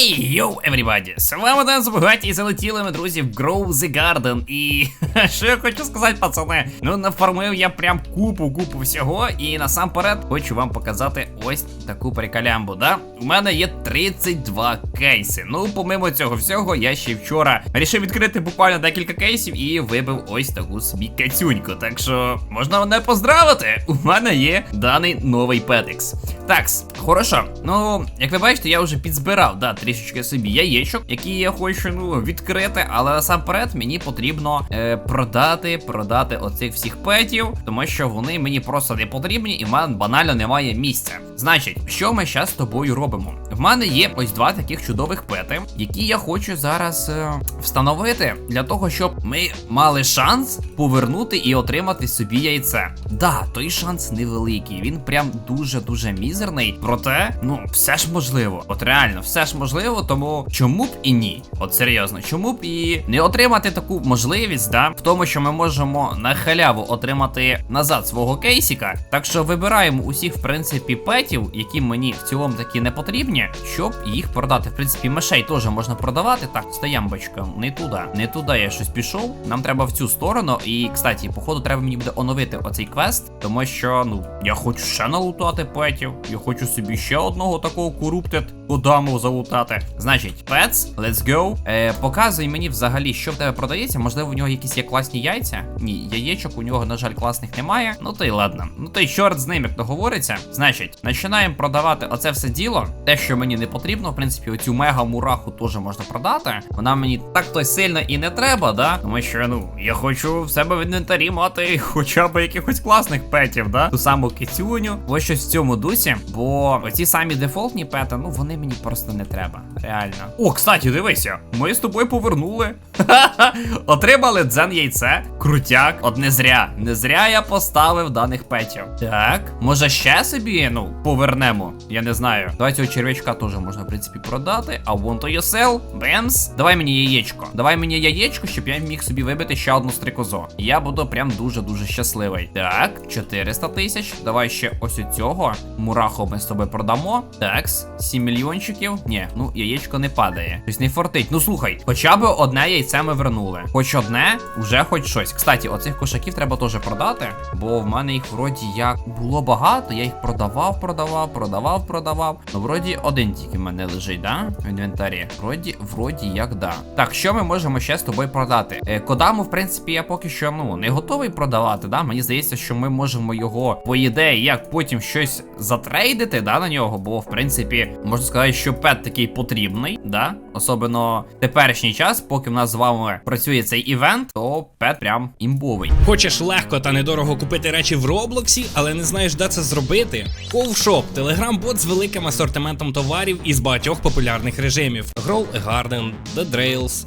Хей, йоу, everybody! З вами Ден Збугаті і залетіли ми, друзі, в Grow the Garden. І що я хочу сказати, пацани? Ну, нафармив я прям купу, купу всього. І насамперед хочу вам показати ось таку приколямбу, да? У мене є 32 кейси. Ну, помимо цього всього, я ще вчора вирішив відкрити буквально декілька кейсів і вибив ось таку собі кацюньку. Так що можна мене поздравити. У мене є даний новий петекс. Такс, хорошо. Ну, як ви бачите, я вже підзбирав, да, трішечки собі яєчок, які я хочу ну, відкрити, але насамперед мені потрібно е, продати, продати оцих всіх петів, тому що вони мені просто не потрібні, і в мене банально немає місця. Значить, що ми зараз з тобою робимо? В мене є ось два таких чудових пети, які я хочу зараз е, встановити для того, щоб ми мали шанс повернути і отримати собі яйце. Да, той шанс невеликий, він прям дуже-дуже мізерний. Проте, ну, все ж можливо. От реально, все ж можливо, тому чому б і ні? От серйозно, чому б і не отримати таку можливість, да, в тому, що ми можемо на халяву отримати назад свого кейсіка. Так що вибираємо усіх, в принципі, петів, які мені в цілому такі не потрібні, щоб їх продати. В принципі, мишей теж можна продавати. Так, стоямбочка, не туди, не туди я щось пішов. Нам треба в цю сторону. І, кстати, походу, треба мені буде оновити оцей квест, тому що, ну, я хочу ще налутати петів. Я хочу собі ще одного такого корруптед Кодаму залутати. Значить, Pets, let's go. Е, показуй мені взагалі, що в тебе продається. Можливо, в нього якісь є класні яйця. Ні, яєчок у нього, на жаль, класних немає. Ну то й ладно. Ну то й чорт з ним, як то говориться. Значить, починаємо продавати оце все діло. Те, що мені не потрібно, в принципі, оцю мега мураху теж можна продати. Вона мені так то сильно і не треба, да? Тому що, ну, я хочу в себе в інвентарі мати хоча б якихось класних петів, да? Ту саму кицюню. Ось щось в цьому дусі. Бо оці самі дефолтні пети, ну вони мені просто не треба. Реально. О, кстати, дивися, ми з тобою повернули. Отримали дзен яйце. Крутяк. От не зря. Не зря я поставив даних петів. Так. Може ще собі, ну, повернемо. Я не знаю. Давай цього червячка теж можна, в принципі, продати. А want to you sell? Бемс. Давай мені яєчко. Давай мені яєчко, щоб я міг собі вибити ще одну стрикозу. Я буду прям дуже-дуже щасливий. Так, 400 тисяч. Давай ще ось у цього. Мураху ми з тобою продамо. Такс, 7 мільйончиків. Ні, ну яєчко не падає. Тобто не фортить. Ну слухай, хоча б одне яйце ми вернули. Хоч одне, уже хоч щось. Кстати, оцих кошаків треба теж продати, бо в мене їх вроді як було багато. Я їх продавав, продавав, продавав, продавав. Ну, вроді один тільки в мене лежить, да? В інвентарі. Вроді, вроді як да. Так, що ми можемо ще з тобою продати? Е, Кодаму, в принципі, я поки що ну не готовий продавати. Да? Мені здається, що ми можемо його, по ідеї, як потім щось затрейдити, да, на нього, бо в принципі можна сказати, що пет такий потрібний, да? Особливо теперішній час, поки в нас з вами працює цей івент, то пет прям імбовий. Хочеш легко та недорого купити речі в Роблоксі, але не знаєш, де це зробити? Ковшоп телеграм-бот з великим асортиментом товарів із багатьох популярних режимів: Grow Garden, The Drails,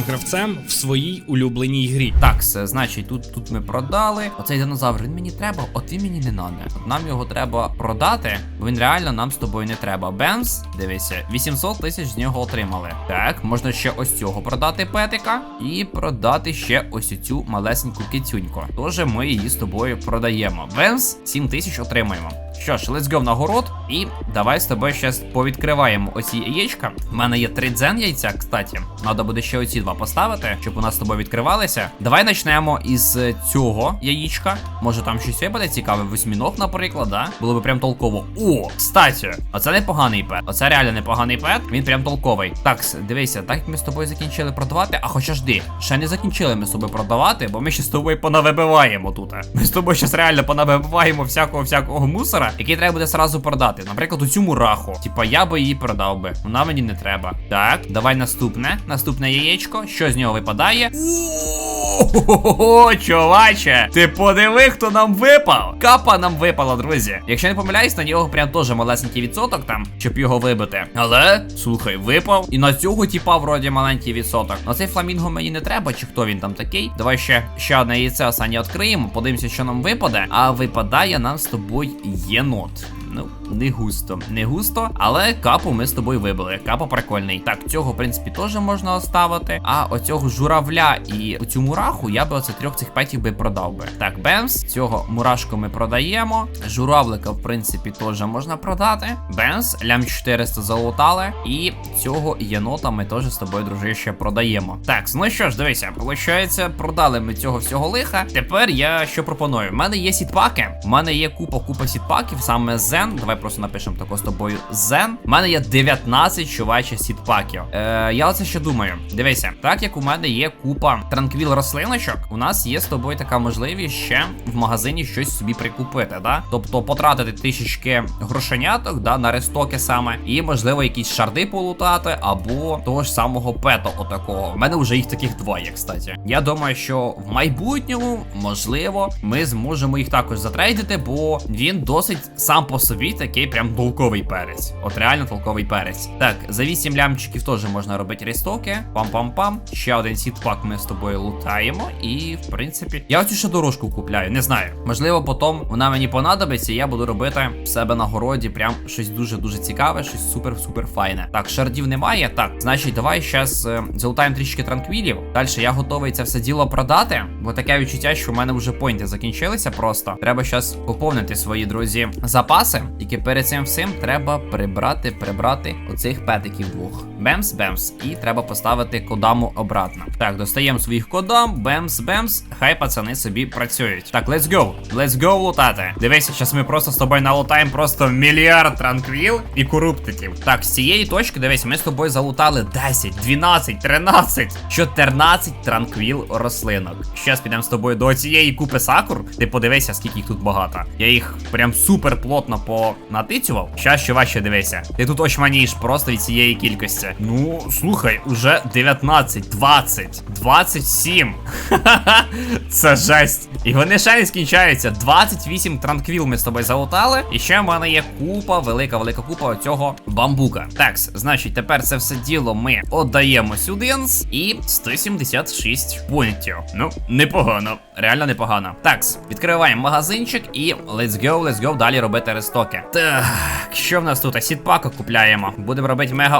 гравцем в своїй улюбленій грі. Так, все, значить, тут, тут ми продали. Оцей динозавр, він мені треба, от він мені не надо. От нам його треба продати, бо він реально нам з тобою не треба. Бенз, дивися, 800 тисяч з нього отримали. Так, можна ще ось цього продати петика і продати ще ось цю малесеньку кицюньку. Тож ми її з тобою продаємо. Бенз, 7 тисяч отримаємо. Що ж, let's go в нагород. І давай з тобою ще повідкриваємо оці яєчка. У мене є три дзен яйця, кстати. Надо буде ще оці два поставити, щоб у нас з тобою відкривалися. Давай почнемо із цього яєчка. Може там щось випаде цікаве, восьміног, наприклад, да? Було би прям толково. О, кстати, оце непоганий пет. Оце реально непоганий пет. Він прям толковий. Так, дивися, так ми з тобою закінчили продавати. А хоча жди, ще не закінчили ми з тобою продавати, бо ми ще з тобою понавибиваємо тут. Ми з тобою зараз реально понавибиваємо всякого всякого мусора. Який треба буде сразу продати. Наприклад, оцю мураху. Типа, я би її продав би. Вона мені не треба. Так, давай наступне. Наступне яєчко. Що з нього випадає? О, чуваче, ти подиви, хто нам випав. Капа нам випала, друзі. Якщо не помиляюсь, на нього прям теж малесенький відсоток там, щоб його вибити. Але, слухай, випав. І на цього типа вроді маленький відсоток. На цей фламінго мені не треба, чи хто він там такий. Давай ще ще одне яйце останнє відкриємо. Подивимося, що нам випаде. А випадає нам з тобою єнот. Ну, не густо, не густо, але капу ми з тобою вибили. Капа прикольний. Так, цього, в принципі, теж можна оставити. А оцього журавля і оцю мураху я би оце трьох цих петів би продав би. Так, бемс, цього мурашку ми продаємо. Журавлика, в принципі, теж можна продати. Бемс, лям 400 залутали. І цього єнота ми теж з тобою, дружище, продаємо. Так, ну що ж, дивися, виходить, продали ми цього всього лиха. Тепер я що пропоную? У мене є сітпаки. У мене є купа купа сітпаків, саме Zen. Давай просто напишемо тако з тобою Zen. У мене є 19 чувачі сітпаків. Е, я оце що думаю. Дивися, так як у мене є купа транквіл рослиночок, у нас є з тобою така можливість ще в магазині щось собі прикупити, да? Тобто потратити трішечки грошеняток, да, на рестоки саме, і можливо якісь шарди полутати, або того ж самого пето отакого. У мене вже їх таких два є, кстати. Я думаю, що в майбутньому, можливо, ми зможемо їх також затрейдити, бо він досить сам по собі такий прям толковий перець. От реально толковий перець. Так, за 8 лямчиків теж можна робити рестоки. Пам-пам-пам. Ще один сітпак ми з тобою лутаємо. І, в принципі, я оцю ще дорожку купляю. Не знаю. Можливо, потім вона мені понадобиться, і я буду робити в себе на городі прям щось дуже-дуже цікаве, щось супер-супер файне. Так, шардів немає. Так, значить, давай зараз е, залутаємо трішки транквілів. Далі я готовий це все діло продати, бо таке відчуття, що в мене вже поінти закінчилися просто. Треба зараз поповнити свої друзі запаси. Тільки перед цим всім треба прибрати, прибрати оцих петиків двох. Бемс, бемс. І треба поставити кодаму обратно. Так, достаємо своїх кодам, бемс, бемс. Хай пацани собі працюють. Так, let's go. Let's go лутати. Дивися, зараз ми просто з тобою налутаємо просто мільярд транквіл і коруптиків. Так, з цієї точки, дивись, ми з тобою залутали 10, 12, 13, 14 транквіл рослинок. Щас підемо з тобою до цієї купи сакур. Ти подивися, скільки їх тут багато. Я їх прям супер плотно понатицював. Щас що важче дивися. Ти тут очманієш просто від цієї кількості. Ну, слухай, уже 19, 20, 27. Ха-ха-ха, Це жесть. І вони ще не скінчаються. 28 транквіл ми з тобою залутали. І ще в мене є купа, велика, велика купа цього бамбука. Так, значить, тепер це все діло ми отдаємо сюди і 176 пунктів. Ну, непогано. Реально непогано. Такс, відкриваємо магазинчик і let's go, let's go далі робити рестоки. Так, що в нас тут? Сітпака купляємо. Будемо робити мега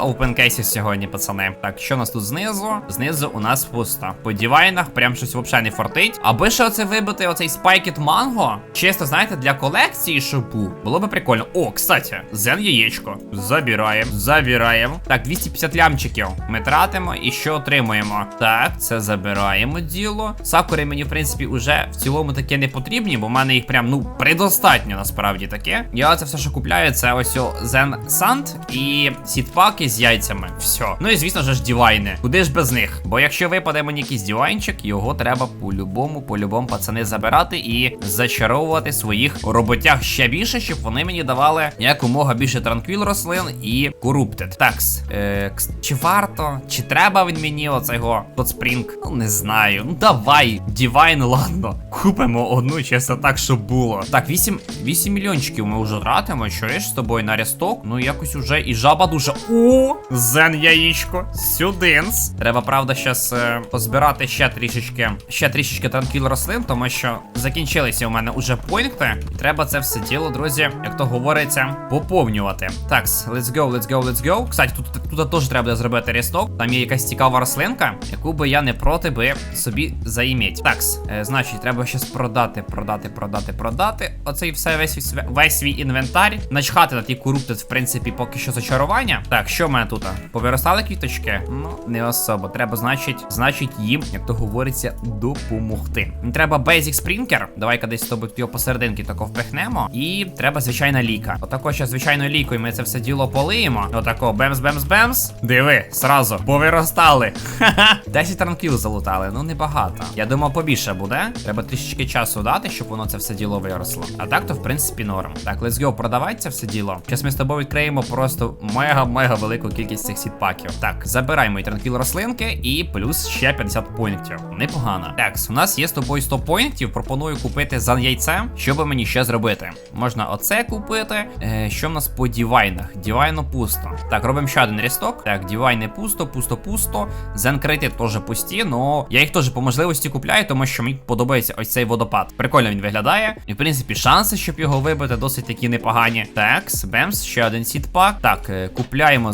опенкейсів сьогодні, пацани. Так, що в нас тут знизу? Знизу у нас пусто. По дівайнах прям щось взагалі не фортить. Аби ще оце вибити, оцей спайкет манго. Чисто, знаєте, для колекції, був. Було би прикольно. О, кстати, зен яєчко. Забираємо, забираємо. Так, 250 лямчиків ми тратимо і що отримуємо? Так, це забираємо діло. Сакури мені, в принципі, уже в цілому таке не потрібні, бо в мене їх прям, ну, предостатньо насправді таке. Я це все, що купляю, це ось Zen Sand і сітпаки з яйцями. Все. Ну і звісно ж дівайни. Куди ж без них? Бо якщо випаде мені якийсь дівайнчик, його треба по-любому, по-любому пацани забирати і зачаровувати своїх роботях ще більше, щоб вони мені давали якомога більше транквіл рослин і коруптед. Такс, е, чи варто, чи треба він мені оцього Спрінг? Ну не знаю. Ну давай, дівайн, ладно. Купимо одну, чесно так, щоб було. Так, 8, 8 мільйончиків ми вже тратимо. Чуєш з тобою на ресток? Ну якось уже і жаба дуже. О! Зен яєчко. Сюдинс. Треба, правда, щас е, позбирати ще трішечки, ще трішечки транквіл рослин, тому що закінчилися у мене уже поінти. І треба це все діло, друзі, як то говориться, поповнювати. Так, let's go, let's go, let's go. Кстати, тут, тут теж треба зробити ресток. Там є якась цікава рослинка, яку би я не проти би собі заіміть. Так, е, значить, треба щас продати, продати, продати, продати. Оцей все весь, весь свій інвентар. Начхати на ті коруптит, в принципі, поки що зачарування. Так, що в мене тут? Повиростали квіточки? Ну, не особо. Треба, значить, значить, їм, як то говориться, допомогти. Треба Basic Sprinkler. Давай-ка десь з тобою його посерединки тако впихнемо. І треба звичайна ліка. Отако ще звичайною лікою ми це все діло полиємо. Отако, бемс, бемс, бемс. Диви, сразу, повиростали. Ха-ха. 10 ранків залутали, ну небагато. Я думав, побільше буде. Треба трішечки часу дати, щоб воно це все діло виросло. А так то, в принципі, норм. Так, let's go, продавати це все діло. Зараз ми з тобою відкриємо просто мега-мега велику кількість цих сітпаків. Так, забираємо і транквіл рослинки, і плюс ще 50 поінтів. Непогано. Так, у нас є з тобою 100 поінтів. Пропоную купити за яйце. Що би мені ще зробити? Можна оце купити. Е, що в нас по дівайнах? Дівайно пусто. Так, робимо ще один рісток. Так, дівайни пусто, пусто, пусто. Зенкрити теж пусті, но я їх теж по можливості купляю, тому що мені подобається ось цей водопад. Прикольно він виглядає. І в принципі, шанси, щоб його вибити, досить такі непогані. Так, бемс, ще один сітпак. Так, е, купляємо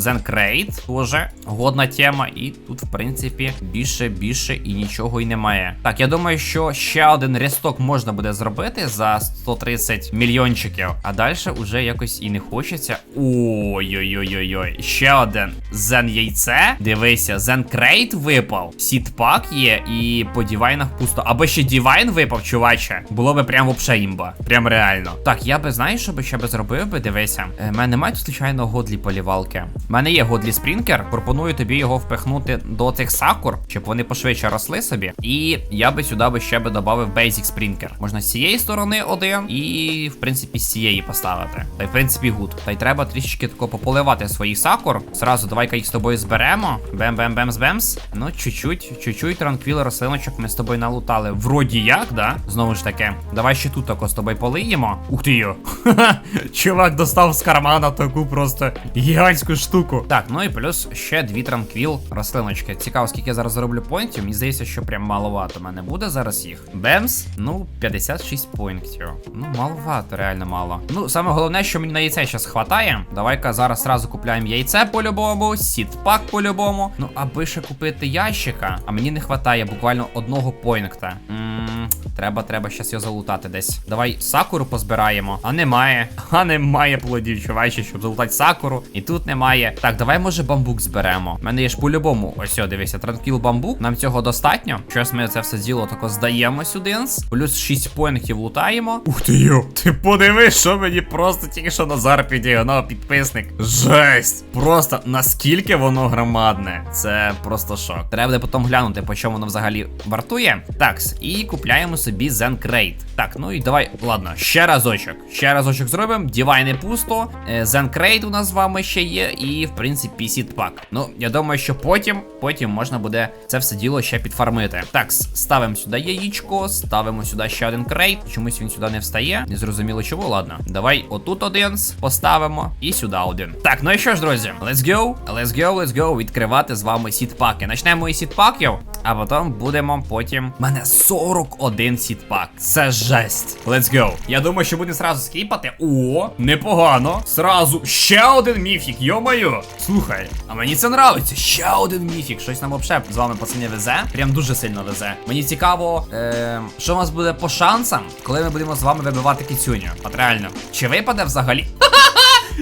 Зенкрейт, теж годна тема. І тут, в принципі, більше, більше і нічого й немає. Так, я думаю, що ще один ресток можна буде зробити за 130 мільйончиків. А далі вже якось і не хочеться. Ой-ой-ой-ой-ой. Ще один зен яйце. Дивися, зен крейт випав. Сітпак є, і по дівайнах пусто. Або ще дівайн випав, чуваче. Було би прям вообще імба. Прям реально. Так, я би знаєш, що би ще би зробив би, дивися. Е, мене немає тут, звичайно, годлі полівалки. У мене є годлі спрінкер. Пропоную тобі його впихнути до цих сакур, щоб вони пошвидше росли собі. І я би сюди би ще би додав Basic спрінкер. Можна з цієї сторони один, і в принципі з цієї поставити. Та й в принципі гуд. Та й треба трішечки тако пополивати свої сакур. Зразу давай-ка їх з тобою зберемо. Бем-бем-бемс-бемс. Ну, чуть-чуть, чуть-чуть транквіл рослиночок ми з тобою налутали. Вроді як, да? Знову ж таки. Давай ще тут тако з тобою полиємо. Ух ти йо. Чувак достав з кармана таку просто гігантську штуку. Так, ну і плюс ще дві транквіл рослиночки. Цікаво, скільки я зараз зароблю поінтів. Мені здається, що прям маловато. Мене буде зараз їх. Бемс, ну, 56 поінтів. Ну, маловато, реально мало. Ну, саме головне, що мені на яйце зараз хватає. Давай-ка зараз зразу купляємо яйце по-любому, сітпак по-любому. Ну, аби ще купити ящика, а мені не хватає буквально одного поінкта. Ммм, треба, треба щас його залутати десь. Давай сакуру позбираємо. А немає. А немає плодів, чувачі, щоб залутати сакуру. І тут немає. Так, давай, може, бамбук зберемо. У мене є ж по-любому. Ось, дивися, транквіл бамбук. Нам цього достатньо. Щось ми це все діло тако здаємо сюди. Плюс 6 поінтів лутаємо. Ух ти йо! Ти подиви, що мені просто тільки що Назар підігнав підписник. Жесть! Просто наскільки воно громадне. Це просто шок. Треба буде потім глянути, по чому воно взагалі вартує. Такс, і купляємо собі Zen Crate. Так, ну і давай, ладно, ще разочок. Ще разочок зробимо. Дівайни пусто. Crate у нас з вами ще є. І, в принципі, сітпак. Ну, я думаю, що потім, потім можна буде це все діло ще підфармити. Так, ставимо сюди яєчко, ставимо сюди ще один крейт. Чомусь він сюди не встає. Не зрозуміло чому. Ладно. Давай отут один поставимо і сюди один. Так, ну і що ж, друзі, let's go, let's go, let's go. Відкривати з вами сітпаки. Почнемо із сітпаків, а потім будемо потім. У мене 41 сітпак. Це жесть. Let's go. Я думаю, що будемо сразу скіпати. О, непогано. Сразу ще один міфік, йо-моє. Слухай, а мені це нравиться. Ще один міфік. Щось нам взагалі з вами пацані везе. Прям дуже сильно везе. Мені цікаво, е, що у нас буде по шансам, коли ми будемо з вами вибивати кицюню. От реально, чи випаде взагалі?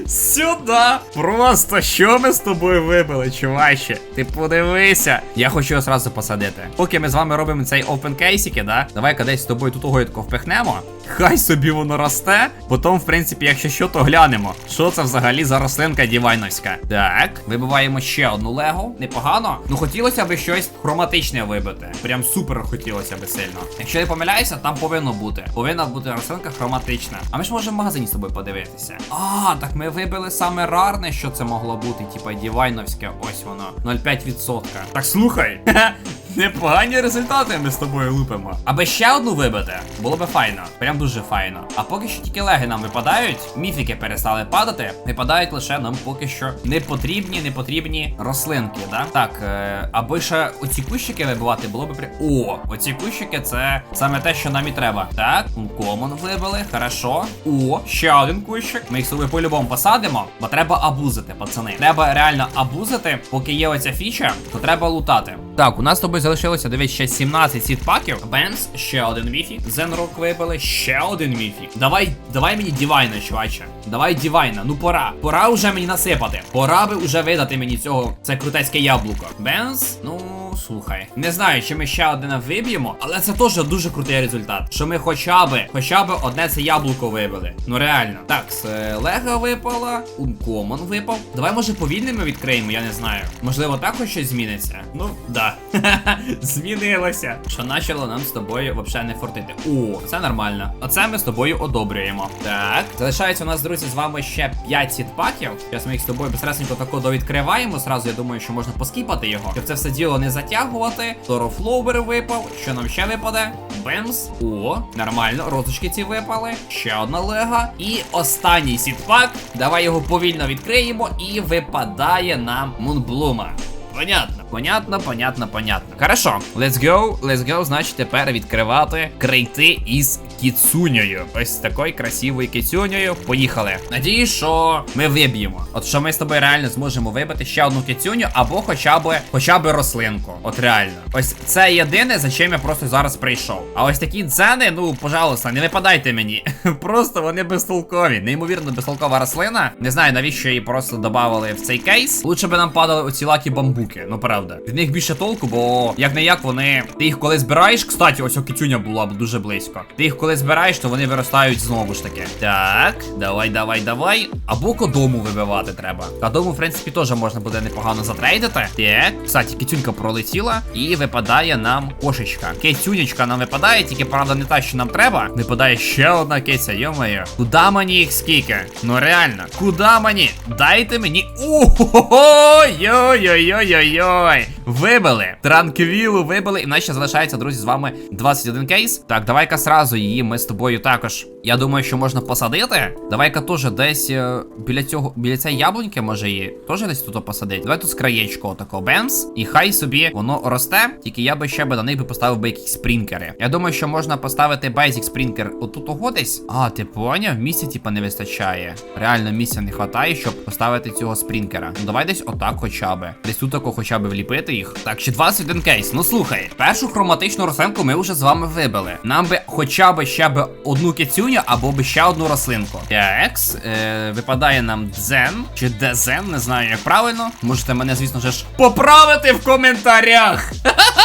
Сюда! Просто що ми з тобою вибили, чуваче? Ти подивися. Я хочу його зразу посадити. Поки ми з вами робимо цей open кейсики, да? Давай-ка десь з тобою тут огоїдку впихнемо. Хай собі воно росте. Потім, в принципі, якщо що, то глянемо. Що це взагалі за рослинка дівайновська? Так, вибиваємо ще одну лего. Непогано. Ну хотілося б щось хроматичне вибити. Прям супер хотілося б сильно. Якщо я помиляюся, там повинно бути. Повинна бути рослинка хроматична. А ми ж можемо в магазині з тобою подивитися. А, так ми вибили саме рарне, що це могло бути, типа дівайновське. Ось воно. 0,5%. Так слухай. Непогані результати ми з тобою лупимо. Аби ще одну вибити, було би файно. Прям дуже файно. А поки що тільки леги нам випадають, міфіки перестали падати. Випадають лише нам поки що непотрібні, непотрібні рослинки, да? Так, е, аби ще оці кущики вибивати, було би при. О, оці кущики це саме те, що нам і треба. Так, комон вибили, хорошо. О, ще один кущик. Ми їх собі по-любому посадимо, бо треба абузити, пацани. Треба реально абузити, поки є оця фіча, то треба лутати. Так, у нас з тобою залишилося, дивись, ще 17 сітпаків. Бенс, ще один міфік. Зенрок вибили, ще один міфік. Давай, давай мені дівайна, чуваче. Давай дівайна. Ну пора. Пора вже мені насипати. Пора би вже видати мені цього. Це крутецьке яблуко. Бенс, ну. Слухай. Не знаю, чи ми ще один виб'ємо, але це теж дуже крутий результат. Що ми хоча б, хоча б одне це яблуко вибили. Ну реально. Так, з Лего випала, Uncommon випав. Давай, може, повільними відкриємо, я не знаю. Можливо, так щось зміниться. Ну, да. Змінилося. Що почало нам з тобою взагалі не фортити. О, це нормально. Оце ми з тобою одобрюємо. Так. Залишається у нас, друзі, з вами ще 5 сітпаків. Зараз ми їх з тобою безстресенько тако довідкриваємо. Зразу я думаю, що можна поскіпати його. Щоб це все діло не затягувати. Торофлоубер випав. Що нам ще випаде? Бемс. О, нормально. Розочки ці випали. Ще одна лега. І останній сітпак. Давай його повільно відкриємо. І випадає нам Мунблума. Понятно, понятно, понятно, понятно. Хорошо, let's go, let's go, значить тепер відкривати крейти із кіцунею. Ось такою красивою кіцюнею. Поїхали. Надіюсь, що ми виб'ємо. От що ми з тобою реально зможемо вибити ще одну кіцюню, або хоча б хоча б рослинку. От реально. Ось це єдине, за чим я просто зараз прийшов. А ось такі дзени, ну, пожалуйста, не випадайте мені. Просто вони безтолкові. Неймовірно безтолкова рослина. Не знаю, навіщо її просто додавали в цей кейс. Лучше би нам падали оці лакі бамбуки. Ну правда. Від них більше толку, бо як не як вони. Ти їх коли збираєш, кстати, ось окітюня була б дуже близько. Ти їх коли збираєш, то вони виростають знову ж таки. Так, давай, давай, давай. Або кодому вибивати треба. Кодому, в принципі, теж можна буде непогано затрейдити. Так, кстати, кітюнька пролетіла і випадає нам кошечка. Кицюнечка нам випадає, тільки правда не та, що нам треба. Випадає ще одна киця, йомаю. Куда мені їх скільки? Ну реально, куда мені? Дайте мені. Ого! Йой-йой-йой-йой-йой. Вибили. Транквілу вибили. І в нас ще залишається, друзі, з вами 21 кейс. Так, давай-ка сразу її ми з тобою також. Я думаю, що можна посадити. Давай-ка теж десь е, біля цього, біля цієї яблуньки, може її теж десь тут посадити. Давай тут з отако бемс. І хай собі воно росте. Тільки я би ще би на них би поставив би якісь спрінкери. Я думаю, що можна поставити basic спрінкер отут ого десь. А, ти поняв? Місця, типа, не вистачає. Реально місця не вистачає, щоб поставити цього спрінкера. Ну давай десь отак хоча би. Десь тут тако хоча б вліпити їх. Так, ще 21 кейс. Ну слухай, першу хроматичну рослинку ми вже з вами вибили. Нам би хоча б ще б одну кицюню або б ще одну рослинку. Такс, е, випадає нам дзен чи дезен, не знаю як правильно. Можете мене, звісно ж, поправити в коментарях.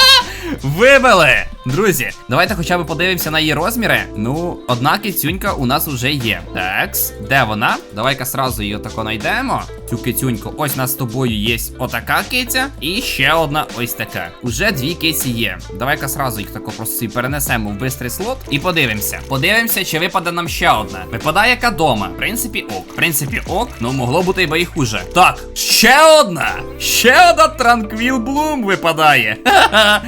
Вибили! Друзі, давайте хоча б подивимося на її розміри. Ну, одна кицюнька у нас вже є. Такс, де вона? Давай-ка сразу її отако знайдемо. Цю кицюньку. Ось у нас з тобою є отака киця. І ще одна ось така. Уже дві киці є. Давай-ка сразу їх тако просто перенесемо в бистрий слот і подивимося. Подивимося, чи випаде нам ще одна. Випадає яка дома. В принципі, ок. В принципі, ок. Ну могло бути і хуже. Так, ще одна! Ще одна Транквіл Блум випадає. Ха-ха.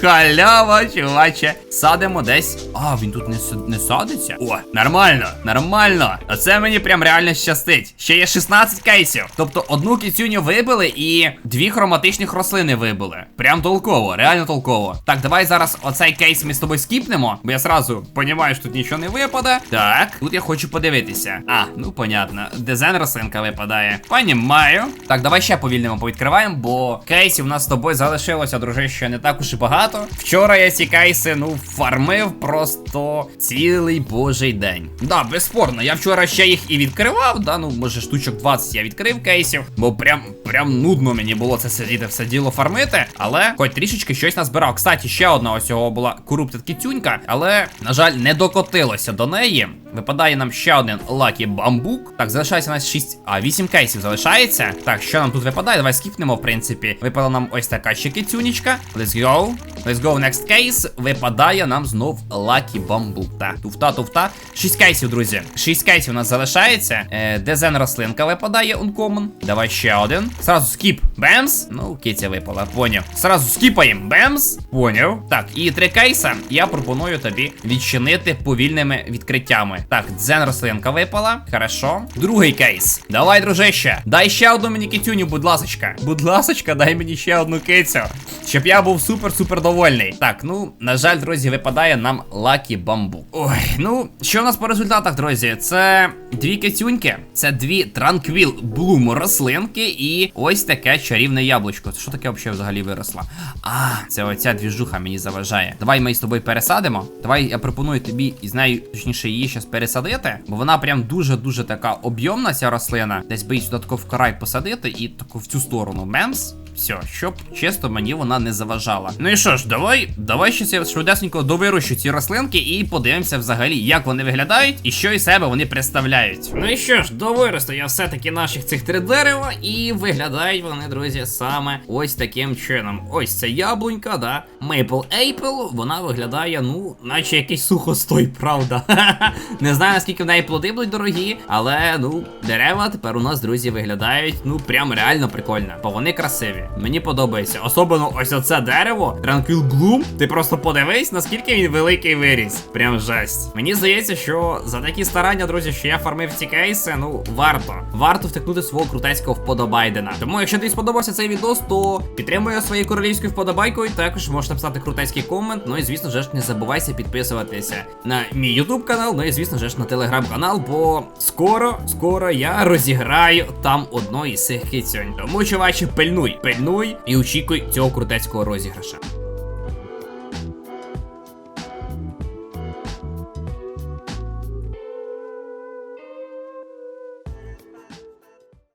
Халява, чуваче. Садимо десь. А, він тут не, не садиться? О, нормально, нормально. А це мені прям реально щастить. Ще є 16 кейсів. Тобто одну кіцюню вибили і дві хроматичних рослини вибили. Прям толково, реально толково. Так, давай зараз оцей кейс ми з тобою скіпнемо, бо я сразу понімаю, що тут нічого не випаде. Так, тут я хочу подивитися. А, ну понятно. Дезен рослинка випадає. Понімаю. Так, давай ще повільнимо повідкриваємо, бо кейсів у нас з тобою залишилося, дружище, не так уж і багато. Вчора я ці кейси, ну, фармив просто цілий божий день. Да, безспорно, я вчора ще їх і відкривав, да, ну, може, штучок 20 я відкрив кейсів, бо прям прям нудно мені було це сидіти, все діло фармити, але хоч трішечки щось назбирав. Кстати, ще одна ось цього була Corrupted кітюнька, але, на жаль, не докотилося до неї. Випадає нам ще один лакі бамбук. Так, залишається у нас 6, а 8 кейсів залишається. Так, що нам тут випадає? Давай скіпнемо, в принципі. Випала нам ось така ще кицюнічка. Let's go. Let's go, next case. Випадає нам знов лакі бамбук. Так, туфта, туфта. 6 кейсів, друзі. 6 кейсів у нас залишається. Е, Дезен рослинка випадає uncommon. Давай ще один. Сразу скіп. Бемс. Ну, киця випала, поняв. Сразу скіпаємо. Бемс. Поняв. Так, і три кейса я пропоную тобі відчинити повільними відкриттями. Так, дзен рослинка випала. Хорошо. Другий кейс. Давай, дружище. Дай ще одну мені китюню, будь ласочка. Будь ласочка, дай мені ще одну кицю. Щоб я був супер-супер довольний. Так, ну, на жаль, друзі, випадає нам лакі бамбук. Ой, ну, що у нас по результатах, друзі? Це дві кицюньки, це дві транквіл блум рослинки і ось таке чарівне яблучко. Що таке взагалі взагалі виросло? А, це оця двіжуха мені заважає. Давай ми з тобою пересадимо. Давай я пропоную тобі із нею, точніше, її щас пересадити, бо вона прям дуже-дуже така об'ємна, ця рослина. Десь би її сюди в край посадити і таку в цю сторону. Мемс. Все, щоб чисто мені вона не заважала. Ну і що ж, давай, давай щось я швидесенько довирощу ці рослинки і подивимося взагалі, як вони виглядають і що із себе вони представляють. Ну і що ж, довиросту я все-таки наших цих три дерева, і виглядають вони, друзі, саме ось таким чином. Ось це яблунька, да. Maple Apple, вона виглядає, ну, наче якийсь сухостой, правда. Не знаю, наскільки в неї плоди будуть дорогі, але ну, дерева тепер у нас, друзі, виглядають, ну, прям реально прикольно. Бо вони красиві. Мені подобається. Особливо ось оце дерево, Tranquil Bloom. Ти просто подивись, наскільки він великий виріс. Прям жесть. Мені здається, що за такі старання, друзі, що я фармив ці кейси, ну варто. Варто втикнути свого крутецького вподобайдена. Тому, якщо тобі сподобався цей відос, то підтримуй своєю королівською вподобайкою. Також можеш написати крутецький комент. Ну і звісно ж не забувайся підписуватися на мій YouTube канал, ну і звісно ж на телеграм-канал, бо скоро, скоро я розіграю там одну із цих кицьонь. Тому, чувачі, пильнуй, пильнуй і очікуй цього крутецького розіграша.